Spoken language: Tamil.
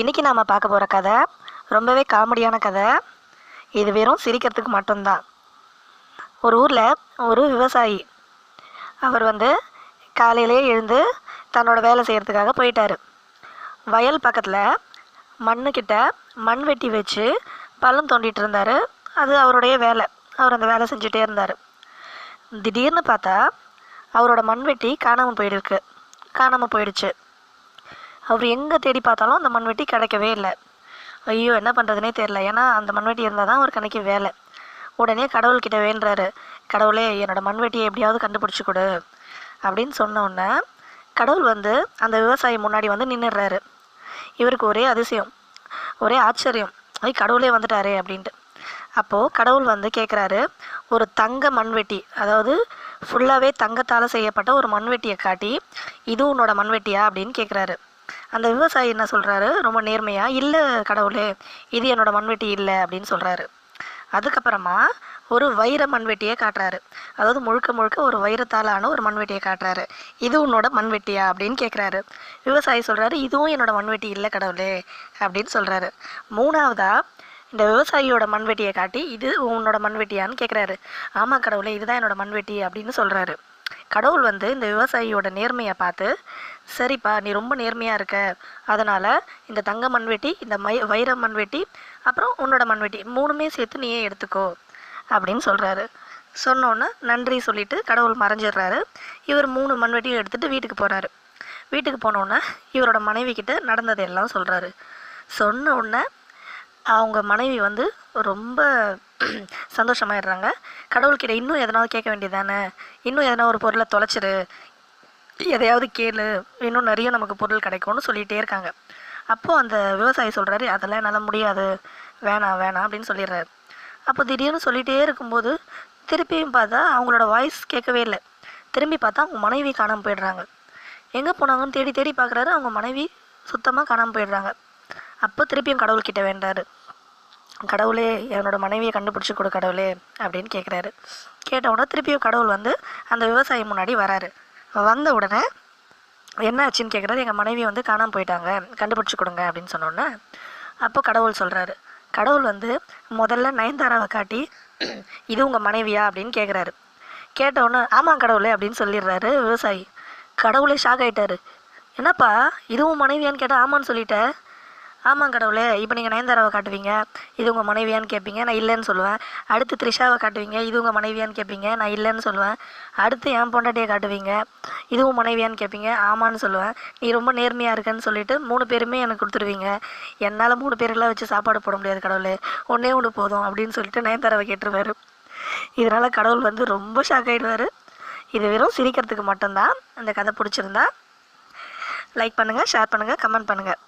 இன்றைக்கி நாம் பார்க்க போகிற கதை ரொம்பவே காமெடியான கதை. இது வெறும் சிரிக்கிறதுக்கு மட்டும்தான். ஒரு ஊரில் ஒரு விவசாயி அவர் வந்து காலையிலே எழுந்து தன்னோட வேலை செய்கிறதுக்காக போயிட்டார். வயல் பக்கத்தில் மண்ணுக்கிட்ட மண் வெட்டி வச்சு பள்ளம் தோண்டிகிட்டு இருந்தார். அது அவருடைய வேலை. அவர் அந்த வேலை செஞ்சுட்டே இருந்தார். திடீர்னு பார்த்தா அவரோட மண்வெட்டி காணாமல் போயிருக்கு. காணாமல் போயிடுச்சு. அவர் எங்கே தேடி பார்த்தாலும் அந்த மண்வெட்டி கிடைக்கவே இல்லை. ஐயோ என்ன பண்ணுறதுனே தெரில ஏன்னா அந்த மண்வெட்டி இருந்தால் தான் ஒரு கணக்கு வேலை. உடனே கடவுள்கிட்ட வேண்டுறாரு. கடவுளே என்னோடய மண்வெட்டியை எப்படியாவது கண்டுபிடிச்சி கொடு. அப்படின்னு சொன்னோடனே கடவுள் வந்து அந்த விவசாயி முன்னாடி வந்து நின்றுடுறாரு இவருக்கு ஒரே அதிசயம். ஒரே ஆச்சரியம். ஐய் கடவுளே வந்துட்டாரே அப்படின்ட்டு. அப்போது கடவுள் வந்து கேட்குறாரு ஒரு தங்க மண்வெட்டி அதாவது ஃபுல்லாகவே தங்கத்தால் செய்யப்பட்ட ஒரு மண்வெட்டியை காட்டி இது உன்னோட மண்வெட்டியா? அப்படின்னு கேட்குறாரு அந்த விவசாயி என்ன சொல்கிறாரு ரொம்ப நேர்மையாக இல்லை கடவுளே இது என்னோடய மண்வெட்டி இல்லை அப்படின்னு சொல்கிறாரு அதுக்கப்புறமா ஒரு வைர மண்வெட்டியை காட்டுறாரு. அதாவது முழுக்க முழுக்க ஒரு வைரத்தாலான ஒரு மண்வெட்டியை காட்டுறாரு. இது உன்னோட மண்வெட்டியா? அப்படின்னு கேட்குறாரு விவசாயி சொல்கிறாரு இதுவும் என்னோட மண்வெட்டி இல்லை கடவுளே அப்படின்னு சொல்கிறாரு மூணாவதாக இந்த விவசாயியோட மண்வெட்டியை காட்டி இது உன்னோட மண்வெட்டியான்னு கேட்குறாரு ஆமாம் கடவுளே இதுதான் என்னோட மண்வெட்டி அப்படின்னு சொல்கிறாரு கடவுள் வந்து இந்த விவசாயியோட நேர்மையை பார்த்து சரிப்பா நீ ரொம்ப நேர்மையாக இருக்க. அதனால் இந்த தங்க மண்வெட்டி இந்த மை வைர மண்வெட்டி அப்புறம் உன்னோட மண்வெட்டி மூணுமே சேர்த்து நீயே எடுத்துக்கோ. அப்படின்னு சொல்கிறாரு சொன்னோன்னே நன்றி சொல்லிட்டு கடவுள் மறைஞ்சிடுறாரு. இவர் மூணு மண்வெட்டியும் எடுத்துகிட்டு வீட்டுக்கு போகிறாரு வீட்டுக்கு போனோன்னே இவரோட மனைவி கிட்ட நடந்ததெல்லாம் சொல்கிறாரு சொன்ன உடனே அவங்க மனைவி வந்து ரொம்ப சந்தோஷமாயிடுறாங்க. கடவுள்கிட்ட இன்னும் எதனாவது கேட்க வேண்டியதானே இன்னும் எதனா ஒரு பொருளை தொலைச்சிரு. எதையாவது கேளு. இன்னும் நிறைய நமக்கு பொருள் கிடைக்கும்னு சொல்லிகிட்டே இருக்காங்க. அப்போது அந்த விவசாயி சொல்கிறாரு அதெல்லாம் என்னால் முடியாது. வேணாம் வேணாம் அப்படின்னு சொல்லிடுறாரு. அப்போ திடீர்னு சொல்லிகிட்டே இருக்கும்போது திருப்பியும் பார்த்தா அவங்களோட வாய்ஸ் கேட்கவே இல்லை. திரும்பி பார்த்தா அவங்க மனைவி காணாமல் போயிடுறாங்க. எங்கே போனாங்கன்னு தேடி தேடி பார்க்குறாரு. அவங்க மனைவி சுத்தமாக காணாமல் போயிடுறாங்க. அப்போ திருப்பியும் கடவுள்கிட்ட வேண்டாரு. கடவுளே என்னோட மனைவியை கண்டுபிடிச்சி கொடு கடவுளே அப்படின்னு கேட்குறாரு கேட்டவுடனே திருப்பியும் கடவுள் வந்து அந்த விவசாயி முன்னாடி வராரு. வந்த உடனே என்ன ஆச்சுன்னு கேட்குறாரு எங்கள் மனைவி வந்து காணாமல் போயிட்டாங்க. கண்டுபிடிச்சி கொடுங்க அப்படின்னு சொன்னோன்னே அப்போ கடவுள் சொல்கிறாரு கடவுள் வந்து முதல்ல நயன்தாராவை காட்டி இது உங்கள் மனைவியா? அப்படின்னு கேட்குறாரு கேட்டவுடனே ஆமாம் கடவுளே அப்படின்னு சொல்லிடுறாரு விவசாயி. கடவுளே ஷாக் ஆகிட்டாரு என்னப்பா இதுவும் மனைவியான்னு கேட்டால் ஆமான்னு சொல்லிட்டேன் ஆமாம் கடவுளே இப்போ நீங்கள் நயன்தாராவை காட்டுவீங்க இது உங்கள் மனைவியான்னு கேட்பீங்க நான் இல்லைன்னு சொல்லுவேன். அடுத்து த்ரிஷாவை காட்டுவீங்க இது உங்கள் மனைவியான்னு கேட்பீங்க நான் இல்லைன்னு சொல்லுவேன். அடுத்து என் பொண்டாட்டியை காட்டுவீங்க இதுவும் மனைவியான்னு கேட்பீங்க ஆமான்னு சொல்லுவேன். நீ ரொம்ப நேர்மையாக இருக்கேன்னு சொல்லிட்டு மூணு பேருமே எனக்கு கொடுத்துருவீங்க. என்னால் மூணு பேருக்கெல்லாம் வச்சு சாப்பாடு போட முடியாது கடவுளே ஒன்றே ஒன்று போதும் அப்படின்னு சொல்லிட்டு நயன்தாராவை கேட்டுருவாரு. இதனால் கடவுள் வந்து ரொம்ப ஷாக் ஆகிடுவார் இது வெறும் சிரிக்கிறதுக்கு மட்டும்தான் அந்த கதை பிடிச்சிருந்தா. லைக் பண்ணுங்கள் ஷேர் பண்ணுங்கள் கமெண்ட் பண்ணுங்கள்